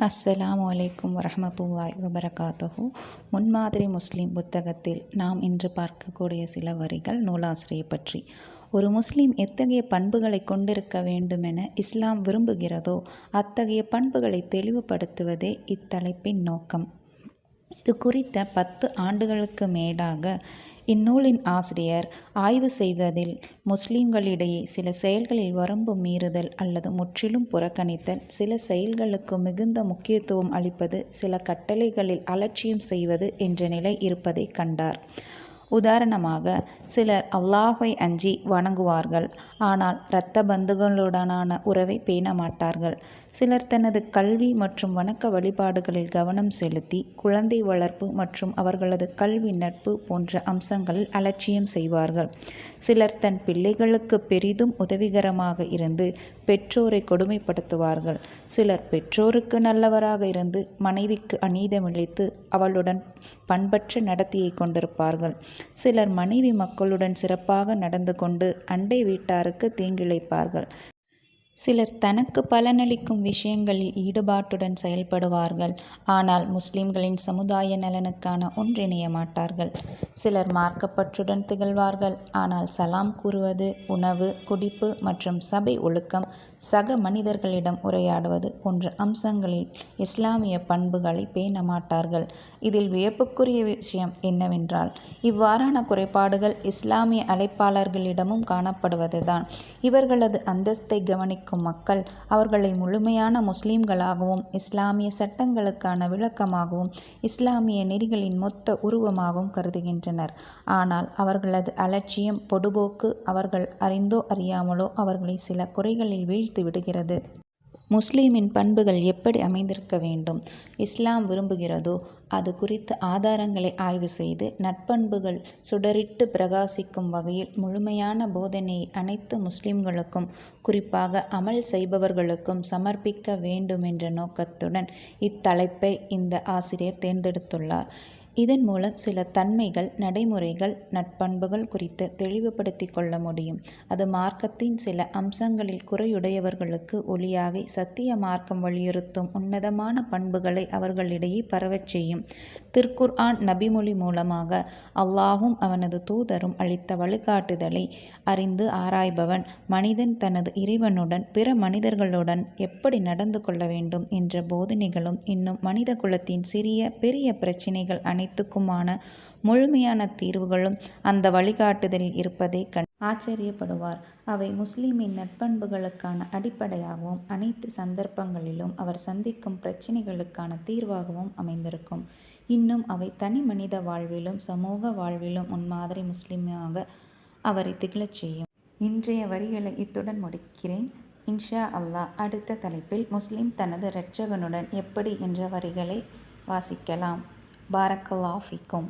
அஸ்ஸலாம் அலைக்கும் வரமத்துல்லாய் வபரகாத்தஹு. முன்மாதிரி முஸ்லீம் புத்தகத்தில் நாம் இன்று பார்க்கக்கூடிய சில வரிகள் நூலாசிரியை பற்றி. ஒரு முஸ்லீம் எத்தகைய பண்புகளை கொண்டிருக்க வேண்டுமென இஸ்லாம் விரும்புகிறதோ அத்தகைய பண்புகளை தெளிவுபடுத்துவதே இத்தலைப்பின் நோக்கம். இது குறித்த பத்து ஆண்டுகளுக்கு மேடாக இந்நூலின் ஆசிரியர் ஆய்வு செய்வதில் முஸ்லிம்களிடையே சில செயல்களில் வரம்பு மீறுதல் அல்லது முற்றிலும் புறக்கணித்தல் சில செயல்களுக்கு மிகுந்த முக்கியத்துவம் அளிப்பது சில கட்டளைகளில் அலட்சியம் செய்வது என்ற நிலை இருப்பதை கண்டார். உதாரணமாக சிலர் அல்லாஹை அஞ்சி வணங்குவார்கள் ஆனால் இரத்த பந்துகளுடனான உறவை பேண மாட்டார்கள். சிலர் தனது கல்வி மற்றும் வணக்க வழிபாடுகளில் கவனம் செலுத்தி குழந்தை வளர்ப்பு மற்றும் அவர்களது கல்வி நட்பு போன்ற அம்சங்களில் அலட்சியம் செய்வார்கள். சிலர் தன் பிள்ளைகளுக்கு பெரிதும் உதவிகரமாக இருந்து பெற்றோரை கொடுமைப்படுத்துவார்கள். சிலர் பெற்றோருக்கு நல்லவராக இருந்து மனைவிக்கு அநீதமிழைத்து அவளுடன் பண்பற்ற நடத்தியை கொண்டிருப்பார்கள். சிலர் மனைவி மக்களுடன் சிறப்பாக நடந்து கொண்டு அண்டை வீட்டாருக்கு தீங்கிழைப்பார்கள். சிலர் தனக்கு பலனளிக்கும் விஷயங்களில் ஈடுபாட்டுடன் செயல்படுவார்கள். ஆனால் முஸ்லிம்களின் சமுதாய நலனுக்கான ஒன்றிணைய மாட்டார்கள். சிலர் மார்க்கப்பற்றுடன் திகழ்வார்கள். ஆனால் சலாம் கூறுவது உணவு குடிப்பு மற்றும் சபை ஒழுக்கம் சக மனிதர்களிடம் உரையாடுவது போன்ற அம்சங்களில் இஸ்லாமிய பண்புகளை பேண மாட்டார்கள். இதில் வியப்புக்குரிய விஷயம் என்னவென்றால் இவ்வாறான குறைபாடுகள் இஸ்லாமிய அழைப்பாளர்களிடமும் காணப்படுவதுதான். இவர்களது அந்தஸ்தை கவனிக்கும் இருக்கும் மக்கள் அவர்களை முழுமையான முஸ்லிம்களாகவும் இஸ்லாமிய சட்டங்களுக்கான விளக்கமாகவும் இஸ்லாமிய நெறிகளின் மொத்த உருவமாகவும் கருதுகின்றனர். ஆனால் அவர்களது அலட்சியம் பொடுபோக்கு அவர்கள் அறிந்தோ அறியாமலோ அவர்களை சில குறைகளில் வீழ்த்தி விடுகிறது. முஸ்லீமின் பண்புகள் எப்படி அமைந்திருக்க வேண்டும்? இஸ்லாம் விரும்புகிறதோ அது குறித்து ஆதாரங்களை ஆய்வு செய்து நட்பண்புகள் சுடரிட்டு பிரகாசிக்கும் வகையில் முழுமையான போதனையை அனைத்து முஸ்லிம்களுக்கும் குறிப்பாக அமல் செய்பவர்களுக்கும் சமர்ப்பிக்க வேண்டும் என்ற நோக்கத்துடன் இத்தலைப்பை இந்த ஆசிரியர் தேர்ந்தெடுத்துள்ளார். இதன் மூலம் சில தன்மைகள் நடைமுறைகள் நட்பண்புகள் குறித்து தெளிவுபடுத்தி கொள்ள முடியும். அது மார்க்கத்தின் சில அம்சங்களில் குறையுடையவர்களுக்கு ஒளியாகி சத்திய மார்க்கம் வலியுறுத்தும் உன்னதமான பண்புகளை அவர்களிடையே பரவச் செய்யும். திருக்குர் ஆன் நபிமொழி மூலமாக அல்லாஹும் அவனது தூதரும் அளித்த வழிகாட்டுதலை அறிந்து ஆராய்பவன் மனிதன் தனது இறைவனுடன் பிற மனிதர்களுடன் எப்படி நடந்து கொள்ள வேண்டும் என்ற போதனைகளும் இன்னும் மனித குலத்தின் சிறிய பெரிய பிரச்சினைகள் அனைத்து அனைத்துக்குமான முழுமையான தீர்வுகளும் அந்த வழிகாட்டுதலில் இருப்பதை கண் ஆச்சரியப்படுவார். அவை முஸ்லிமின் நட்பண்புகளுக்கான அடிப்படையாகவும் அனைத்து சந்தர்ப்பங்களிலும் அவர் சந்திக்கும் பிரச்சினைகளுக்கான தீர்வாகவும் அமைந்திருக்கும். இன்னும் அவை தனி மனித வாழ்விலும் சமூக வாழ்விலும் முன்மாதிரி முஸ்லிமாக அவரை திகழச் செய்யும். இன்றைய வரிகளை இத்துடன் முடிக்கிறேன். இன்ஷா அல்லாஹ் அடுத்த தலைப்பில் முஸ்லிம் தனது இரட்சகனுடன் எப்படி என்ற வரிகளை வாசிக்கலாம். பாரக்கல்லா ஃபிக்கும்